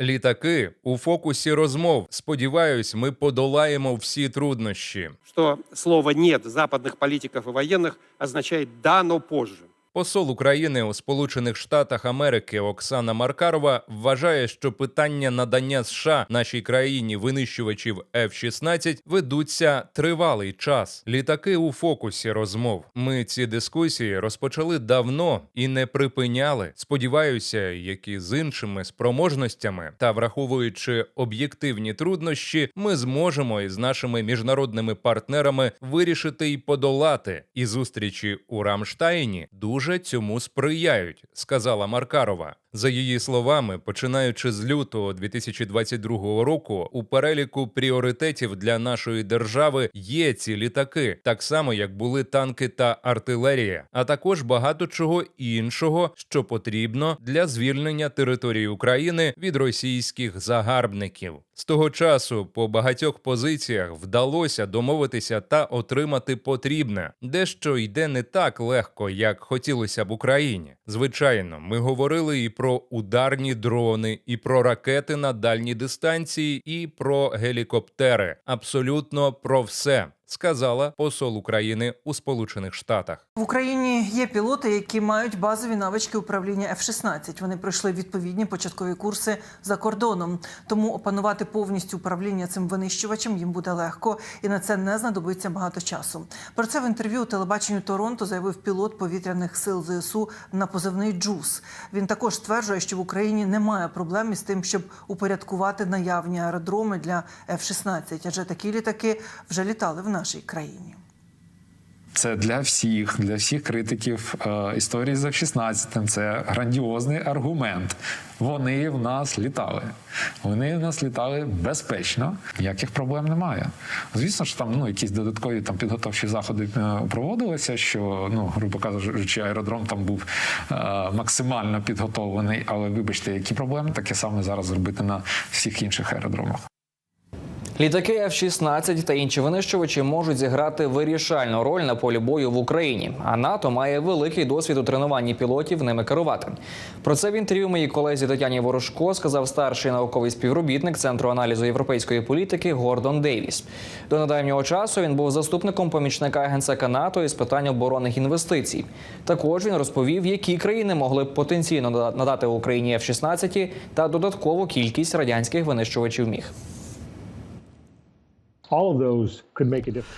Літаки у фокусі розмов. Сподіваюсь, ми подолаємо всі труднощі. Що слово «нет» западних політиків і воєнних означає «да, но позже». Посол України у Сполучених Штатах Америки Оксана Маркарова вважає, що питання надання США нашій країні винищувачів F-16 ведуться тривалий час. Літаки у фокусі розмов. Ми ці дискусії розпочали давно і не припиняли. Сподіваюся, як і з іншими спроможностями та враховуючи об'єктивні труднощі, ми зможемо із нашими міжнародними партнерами вирішити і подолати. І зустрічі у Рамштайні дуже цьому сприяють, сказала Маркарова. За її словами, починаючи з лютого 2022 року, у переліку пріоритетів для нашої держави є ці літаки, так само як були танки та артилерія, а також багато чого іншого, що потрібно для звільнення території України від російських загарбників. З того часу по багатьох позиціях вдалося домовитися та отримати потрібне, дещо йде не так легко, як хотілося б Україні. Звичайно, ми говорили і про ударні дрони, і про ракети на дальні дистанції, і про гелікоптери. Абсолютно про все. Сказала посол України у Сполучених Штатах. В Україні є пілоти, які мають базові навички управління F-16. Вони пройшли відповідні початкові курси за кордоном. Тому опанувати повністю управління цим винищувачем їм буде легко, і на це не знадобиться багато часу. Про це в інтерв'ю телебаченню Торонто заявив пілот повітряних сил ЗСУ на позивний Джус. Він також стверджує, що в Україні немає проблем із тим, щоб упорядкувати наявні аеродроми для F-16, адже такі літаки вже літали в нашій країні. Це для всіх, для всіх критиків е, історії з F-16. Це грандіозний аргумент. Вони в нас літали. Вони в нас літали безпечно, ніяких проблем немає. Звісно ж, там ну якісь додаткові там підготовчі заходи е, проводилися, що ну, грубо кажучи, аеродром там був е, максимально підготовлений. Але вибачте, які проблеми таке саме зараз зробити на всіх інших аеродромах. Літаки F-16 та інші винищувачі можуть зіграти вирішальну роль на полі бою в Україні. А НАТО має великий досвід у тренуванні пілотів ними керувати. Про це в інтерв'ю моїй колезі Тетяні Ворожко сказав старший науковий співробітник Центру аналізу європейської політики Гордон Дейвіс. До недавнього часу він був заступником помічника генсека НАТО із питань оборонних інвестицій. Також він розповів, які країни могли б потенційно надати Україні F-16 та додаткову кількість радянських винищувачів міг.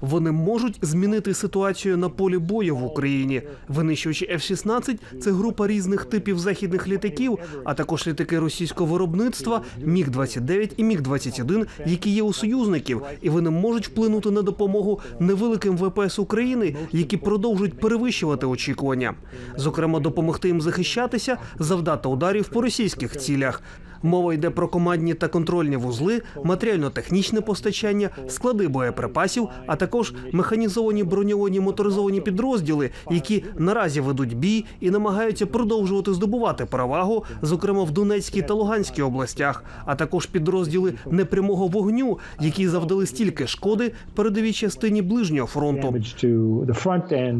Вони можуть змінити ситуацію на полі бою в Україні. Винищувачі F-16 – це група різних типів західних літаків, а також літаки російського виробництва Міг 29 і Міг 21 які є у союзників, і вони можуть вплинути на допомогу невеликим ВПС України, які продовжують перевищувати очікування. Зокрема, допомогти їм захищатися, завдати ударів по російських цілях. Мова йде про командні та контрольні вузли, матеріально-технічне постачання, склади боєприпасів, а також механізовані броньовані моторизовані підрозділи, які наразі ведуть бій і намагаються продовжувати здобувати перевагу, зокрема в Донецькій та Луганській областях, а також підрозділи непрямого вогню, які завдали стільки шкоди передовій частині ближнього фронту.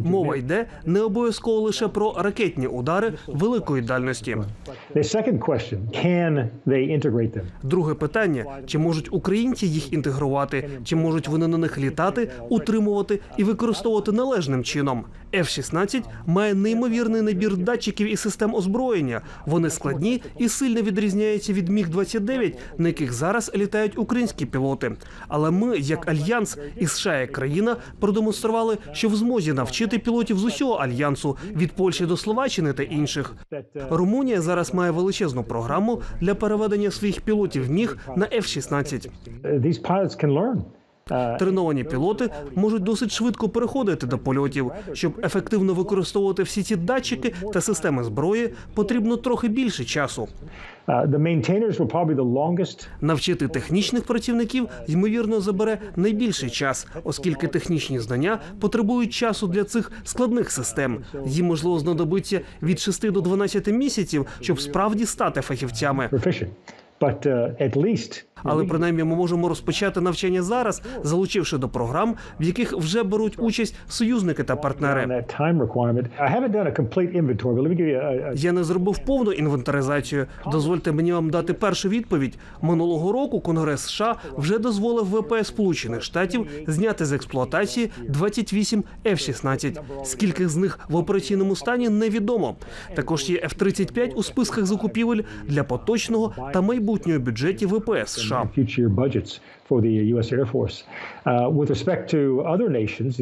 Мова йде не обов'язково лише про ракетні удари великої дальності. Can? Друге питання: чи можуть українці їх інтегрувати, чи можуть вони на них літати, утримувати і використовувати належним чином? F-16 має неймовірний набір датчиків і систем озброєння. Вони складні і сильно відрізняються від міг 29 на яких зараз літають українські пілоти. Але ми, як альянс і США як країна, продемонстрували, що в змозі навчити пілотів з усього альянсу від Польщі до Словаччини та інших. Румунія зараз має величезну програму для переведення своїх пілотів міг на F-16. Треновані пілоти можуть досить швидко переходити до польотів. Щоб ефективно використовувати всі ці датчики та системи зброї, потрібно трохи більше часу. Навчити технічних працівників ймовірно забере найбільший час, оскільки технічні знання потребують часу для цих складних систем. Їм можливо знадобиться від 6 до 12 місяців, щоб справді стати фахівцями. Uh. Але принаймні ми можемо розпочати навчання зараз, залучивши до програм, в яких вже беруть участь союзники та партнери. Я не зробив повну інвентаризацію. Дозвольте мені вам дати першу відповідь. Минулого року Конгрес США вже дозволив ВПС Сполучених Штатів зняти з експлуатації 28 F-16. Скільки з них в операційному стані невідомо. Також є F-35 у списках закупівель для поточного та майбутнього бюджетів ВПС США. Uh,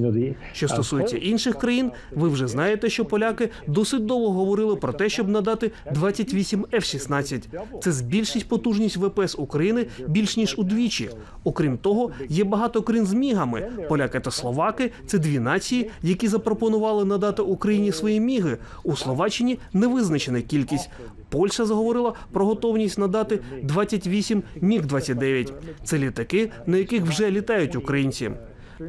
the Що стосується інших країн, ви вже знаєте, що поляки досить довго говорили про те, щоб надати 28 F-16. Це збільшить потужність ВПС України більш ніж удвічі. Окрім того, є багато країн з мігами. Поляки та словаки це дві нації, які запропонували надати Україні свої міги. У Словаччині не визначена кількість. Польща заговорила про готовність надати 28 Міг-29. Це літаки, на яких вже літають українці.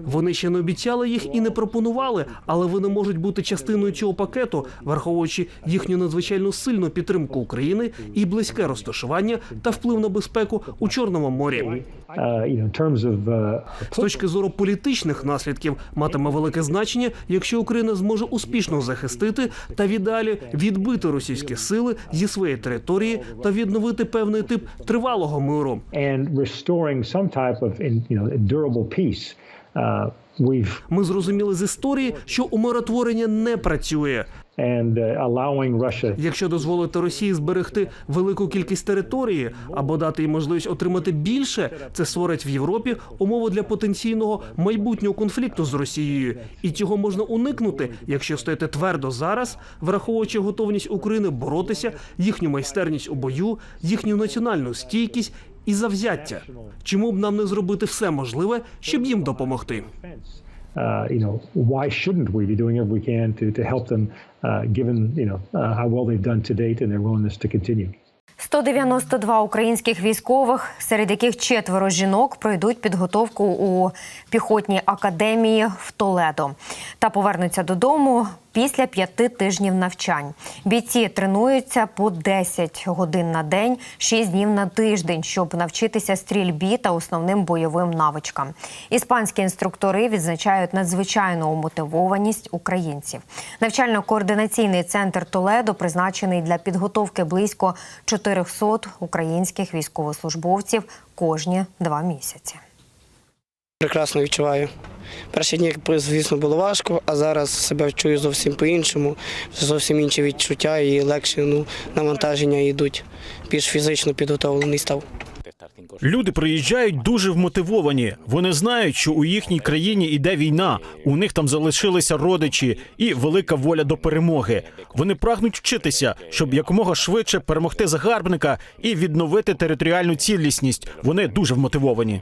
Вони ще не обіцяли їх і не пропонували, але вони можуть бути частиною цього пакету, враховуючи їхню надзвичайно сильну підтримку України і близьке розташування та вплив на безпеку у Чорному морі. uh, uh, З точки зору політичних наслідків матиме велике значення, якщо Україна зможе успішно захистити та віддалі відбити російські сили зі своєї території та відновити певний тип тривалого миру. Uh, Ми зрозуміли з історії, що умиротворення не працює. uh, Якщо дозволити Росії зберегти велику кількість території або дати їй можливість отримати більше, це створить в Європі умови для потенційного майбутнього конфлікту з Росією, і цього можна уникнути, якщо стояти твердо зараз, враховуючи готовність України боротися, їхню майстерність у бою, їхню національну стійкість і завзяття. Чому б нам не зробити все можливе, щоб їм допомогти? uh, you know, why shouldn't we be doing everything we can to, to help them, uh, given you know uh, how well they've done to date and their willingness to continue? 192 українських військових, серед яких четверо жінок пройдуть підготовку у піхотній академії в Толедо та повернуться додому після п'яти тижнів навчань. Бійці тренуються по 10 годин на день, 6 днів на тиждень, щоб навчитися стрільбі та основним бойовим навичкам. Іспанські інструктори відзначають надзвичайну мотивованість українців. Навчально-координаційний центр Толедо призначений для підготовки близько 400 українських військовослужбовців кожні два місяці. Прекрасно відчуваю. Перші дні, звісно, було важко, а зараз себе чую зовсім по-іншому, зовсім інші відчуття і легше ну, навантаження йдуть. Більш фізично підготовлений став. Люди приїжджають дуже вмотивовані. Вони знають, що у їхній країні йде війна. У них там залишилися родичі і велика воля до перемоги. Вони прагнуть вчитися, щоб якомога швидше перемогти загарбника і відновити територіальну цілісність. Вони дуже вмотивовані.